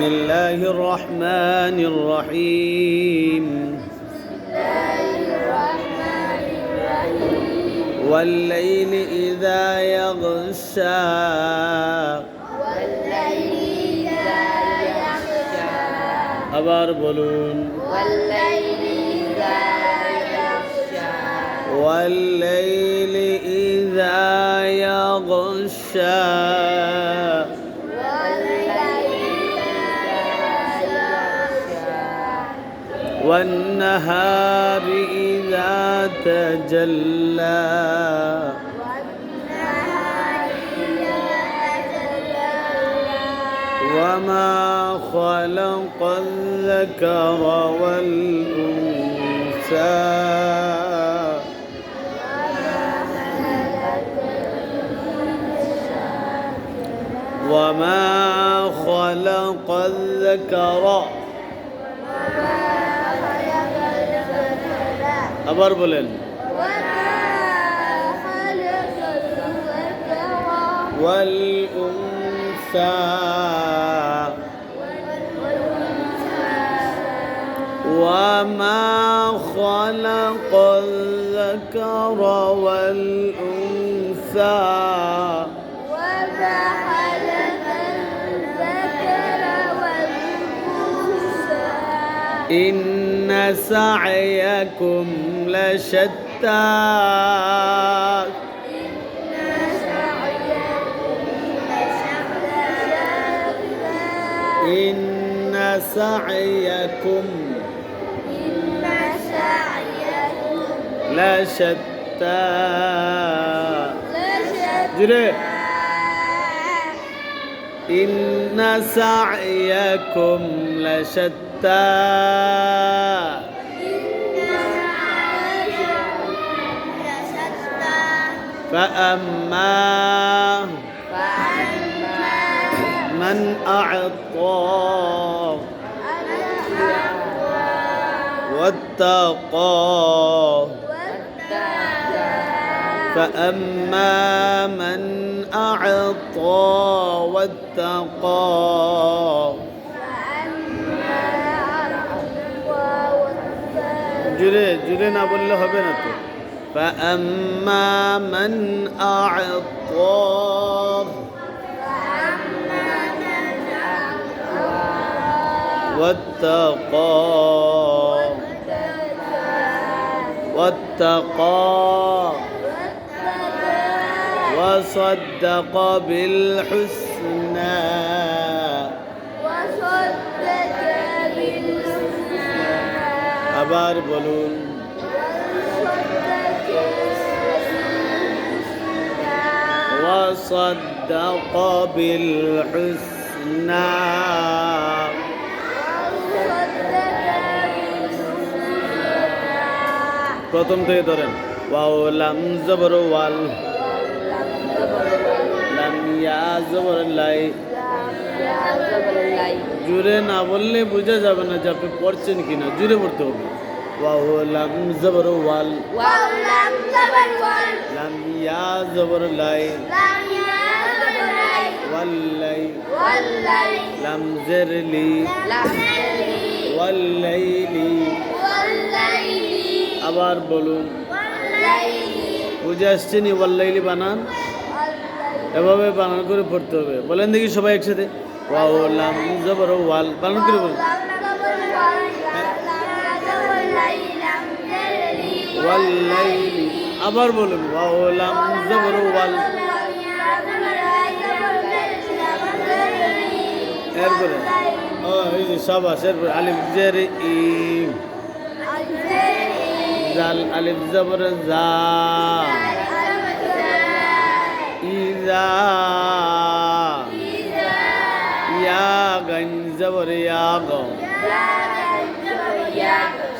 بسم الله الرحمن الرحيم والليل إذا يغشى আবার বলুন والليل إذا يغشى والنهار إذا تجلى. وما خلق الذكر والأنثى. وما خلق الذكر আবার বলেন والأنثى وما خلق الذكر والأنثى إن سعيكم لشتى إن سعيكم لشتى جري. إن سعيكم لشتى فأما من أعطى واتقى فأما من أعطى واتقى জুড়ে জুড়ে না বললে হবে না তো فأما من أعطى واتقى واتقى وصدق بالحسنى আবার বলুন وصدق بالحسنى প্রথম থেকে ধরেন ওয়াও লাম জবর ওয়াল লাম ইয়া জবর লাই জুড়ে না বললে বোঝা যাবে না যে আপনি পড়ছেন কিনা জুড়ে পড়তে হবে واو لم زبر وال واو لم زبر وال لم يا زبر لاي لم يا زبر لاي واللي واللي لم زر لي لم زر لي والليلي والليلي আবার বলুন বুঝে আসছে নি ওয়াল্লাইলি বানান এভাবে বানান করে পড়তে হবে বলেন দেখি সবাই একসাথে ওয়াও লাম জবর ওয়াল বানান করে বলুন আবার বলুন ওয়াও লাম জবর এরপরে এই যে আলিফ জের ই। জাল, আলিফ জবর জা। ইজা। ইয়া গাইন ইয়া গো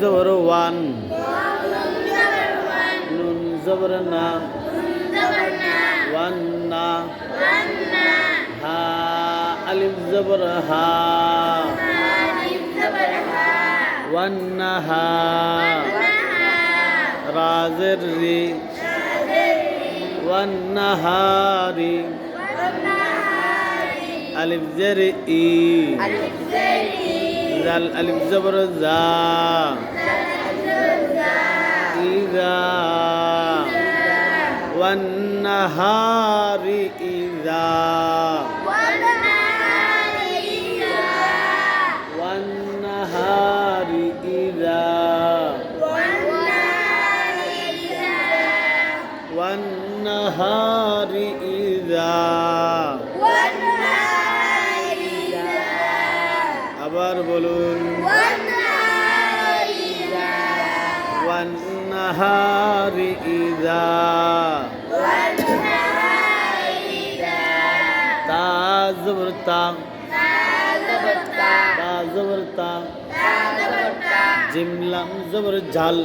জবর ওয়ান। নুন জবর না। ওয়ান না। হা আলিফ জবর হা। ওয়ান না হা। রাজের রি। ওয়ান না হারি আলিফ জের ই। জাল আলিফ জবর জা। ইজা। ওয়ান নাহারি ইজা। والنهار إذا تازبرتا تازبرتا جملم زبر جل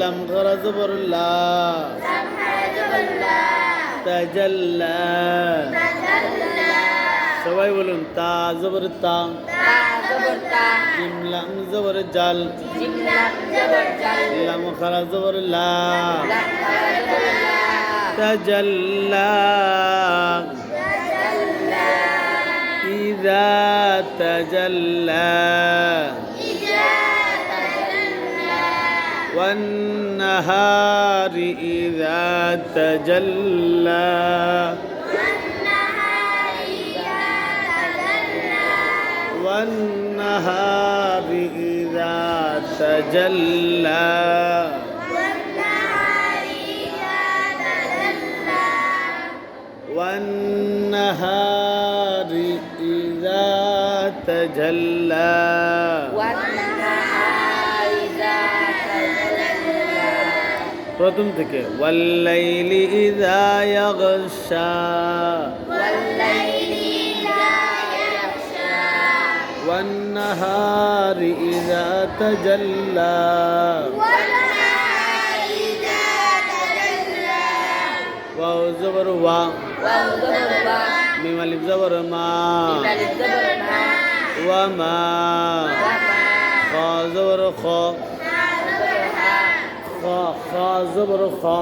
لم غر زبر لا تجلى সবাই বলুন তা জবর তা جيم لام زبر جال. لام خرا زبر لا. تجلى. تجلى. إذا تجلى. إذا تجلى. والنهار إذا تجلى. والنهار إذا تجلى والنهار إذا تجلى والنهار إذا تجلى প্রথম থেকে ওয়াল্লাইলি ইযা ইয়াগশা والنهار إذا تجلى. واو زبر وا ميم زبر ما. وما. خا زبر خا خا خا زبر خا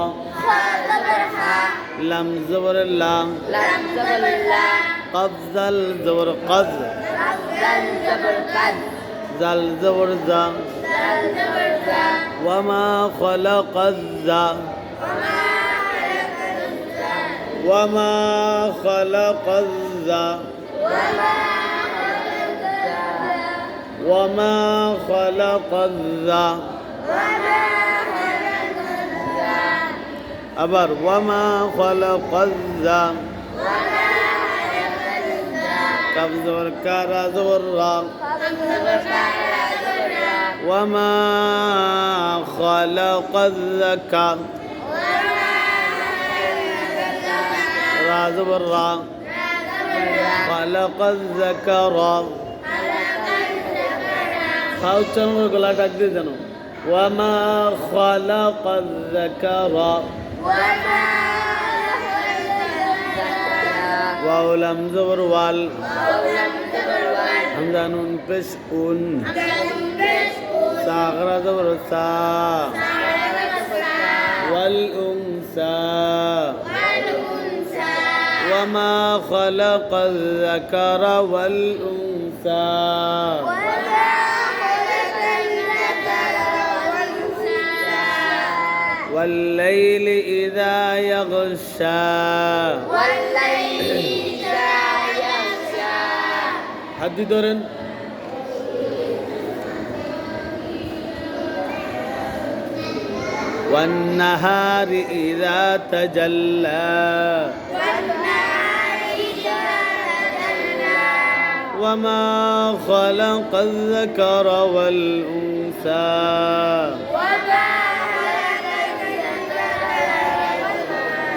لم زبر لام زل زبر قذ. زل زبر ذا وما خلق الذا وما خلق الذا وما خلق الذا আবার ওয়ামা খলাকাল যা كبزور كارا زورا وما خلق الذكر راز بالراء خلق الذكر خاوتن ولا تقديدنا وما خلق الذكر وما واو لام زبر وال همزانون پش اون ساغرا زبر سا والانسا وما خلق الذكر والانسا والليل إذا يغشى والليل হাত দিয়ে ধরেন والنهار إذا تجلى والنهار إذا تجلى وما خلق الذكر والأنثى وما خلق الذكر والأنثى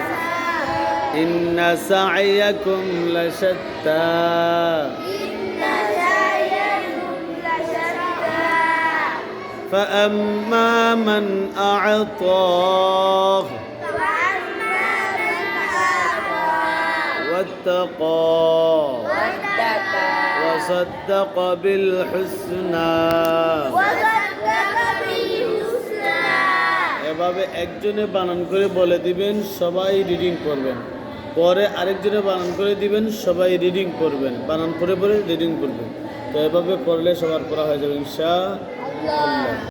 إن سعيكم لشتى فأما من أعطاه فأما من أعطى واتقى واتقى وصدق بالحسنى وصدق بالحسنى এভাবে একজনে বানান করে বলে দিবেন সবাই রিডিং করবেন পরে আরেকজনে বানান করে দিবেন সবাই রিডিং করবেন বানান করে পরে রিডিং করবেন তো এভাবে করলে সবার পড়া হয়ে যাবে ইনশা 了。